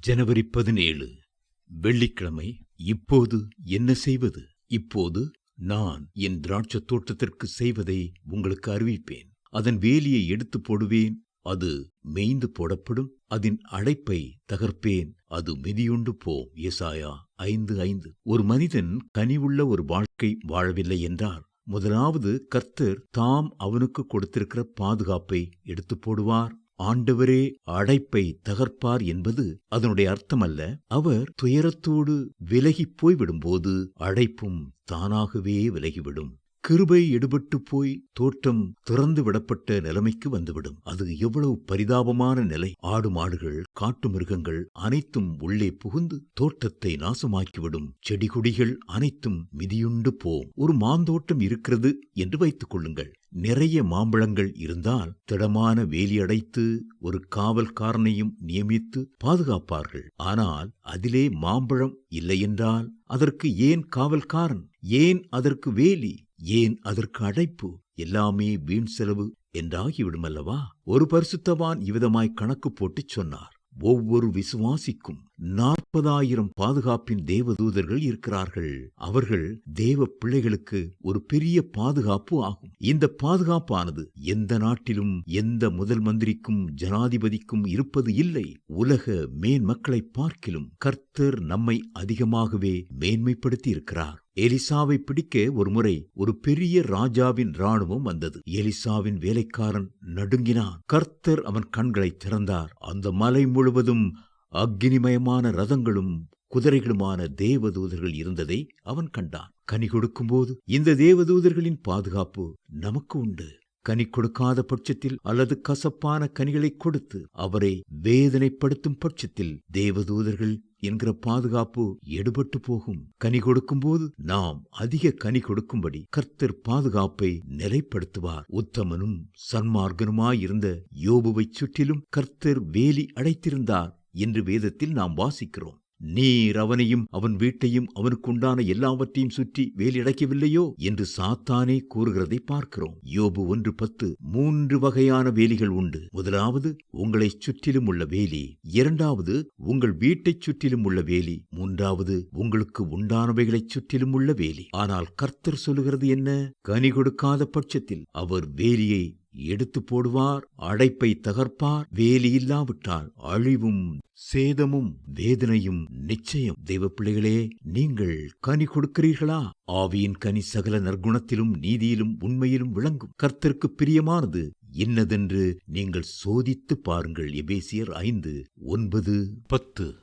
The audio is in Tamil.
ஜனவரி பதினேழு வெள்ளிக்கிழமை இப்போது என்ன செய்வது? இப்போது நான் என் திராட்சத் தோட்டத்திற்கு செய்வதை உங்களுக்கு அறிவிப்பேன். அதன் வேலியை எடுத்து போடுவேன். அது மேய்ந்து போடப்படும். அதன் அழைப்பை தகர்ப்பேன். அது மிதியுண்டு போம் ஏசாயா ஐந்து ஐந்து. ஒரு மனிதன் கனிவுள்ள ஒரு வாழ்க்கை வாழவில்லை என்றார். முதலாவது கர்த்தர் தாம் அவனுக்கு கொடுத்திருக்கிற பாதுகாப்பை எடுத்து போடுவார். ஆண்டவரே அடைப்பை தகர்ப்பார் என்பது அதனுடைய அர்த்தமல்ல. அவர் துயரத்தோடு விலகிப் போய்விடும்போது அடைப்பும் தானாகவே விலகிவிடும். கிருபை எடுபட்டு போய் தோட்டம் திறந்து விடப்பட்ட நிலைமைக்கு வந்துவிடும். அது எவ்வளவு பரிதாபமான நிலை. ஆடு மாடுகள் காட்டு மிருகங்கள் அனைத்தும் உள்ளே புகுந்து தோட்டத்தை நாசமாக்கிவிடும். செடி கொடிகள் அனைத்தும் மிதியுண்டு போம் ஒரு மாந்தோட்டம் இருக்கிறது என்று வைத்துக் கொள்ளுங்கள். நிறைய மாம்பழங்கள் இருந்தால் திடமான வேலி அடைத்து ஒரு காவல்காரனையும் நியமித்து பாதுகாப்பார்கள். ஆனால் அதிலே மாம்பழம் இல்லையென்றால் அதற்கு ஏன் காவல்காரன்? ஏன் அதற்கு வேலி? ஏன் அதற்கு அழைப்பு? எல்லாமே வீண் செலவு என்றாகிவிடும் அல்லவா ஒரு பரிசுத்தவான் இவ்விதமாய் கணக்கு போட்டுச் சொன்னார். ஒவ்வொரு விசுவாசிக்கும் நாற்பதாயிரம் பாதுகாப்பின் தேவதூதர்கள் இருக்கிறார்கள். அவர்கள் தேவ பிள்ளைகளுக்கு ஒரு பெரிய பாதுகாப்பு ஆகும். இந்த பாதுகாப்பானது எந்த நாட்டிலும் எந்த முதல் மந்திரிக்கும் ஜனாதிபதிக்கும் இருப்பது இல்லை. உலக மேன்மக்களை பார்க்கிலும் கர்த்தர் நம்மை அதிகமாகவே மேன்மைப்படுத்தி இருக்கிறார் எலிசாவை பிடிக்க ஒருமுறை ஒரு பெரிய ராஜாவின் ராணுவம் வந்தது. எலிசாவின் வேலைக்காரன் நடுங்கினான். கர்த்தர் அவன் கண்களை திறந்தார். அந்த மலை முழுவதும் அக்னிமயமான ரதங்களும் குதிரைகளுமான தேவதூதர்கள் இருந்ததை அவன் கண்டான். கனி கொடுக்கும்போது இந்த தேவதூதர்களின் பாதுகாப்பு நமக்கு உண்டு. கனி கொடுக்காத பட்சத்தில் அல்லது கசப்பான கனிகளை கொடுத்து அவரை வேதனைப்படுத்தும் பட்சத்தில் தேவதூதர்கள் என்கிற பாதுகாப்பு எடுபட்டு போகும். கனி கொடுக்கும்போது நாம் அதிக கனி கொடுக்கும்படி கர்த்தர் பாதுகாப்பை நிலைப்படுத்துவார். உத்தமனும் சன்மார்கனுமாயிருந்த யோபுவைச் சுற்றிலும் கர்த்தர் வேலி அடைத்திருந்தார். என்று வேதத்தில் நாம் வாசிக்கிறோம். நீர் அவனையும் அவன் வீட்டையும் அவனுக்குண்டான எல்லாவற்றையும் சுற்றி வேலியடைக்கவில்லையோ? என்று சாத்தானே கூறுகிறதை பார்க்கிறோம். யோபு ஒன்று பத்து மூன்று வகையான வேலிகள் உண்டு. முதலாவது உங்களைச் சுற்றிலும் உள்ள வேலி. இரண்டாவது உங்கள் வீட்டைச் சுற்றிலும் உள்ள வேலி. மூன்றாவது உங்களுக்கு உண்டானவைகளைச் சுற்றிலும் உள்ள வேலி. ஆனால் கர்த்தர் சொல்லுகிறது என்ன? கனி கொடுக்காத பட்சத்தில் அவர் வேலியை எடுத்து போடுவார் அடைப்பை தகர்ப்பார். வேலி இல்லாவிட்டால் அழிவும் சேதமும் வேதனையும் நிச்சயம். தெய்வ பிள்ளைகளே நீங்கள் கனி கொடுக்கிறீர்களா? ஆவியின் கனி சகல நற்குணத்திலும் நீதியிலும் உண்மையிலும் விளங்கும். கர்த்தருக்கு பிரியமானது என்னதென்று நீங்கள் சோதித்து பாருங்கள். எபேசியர் ஐந்து ஒன்பது பத்து.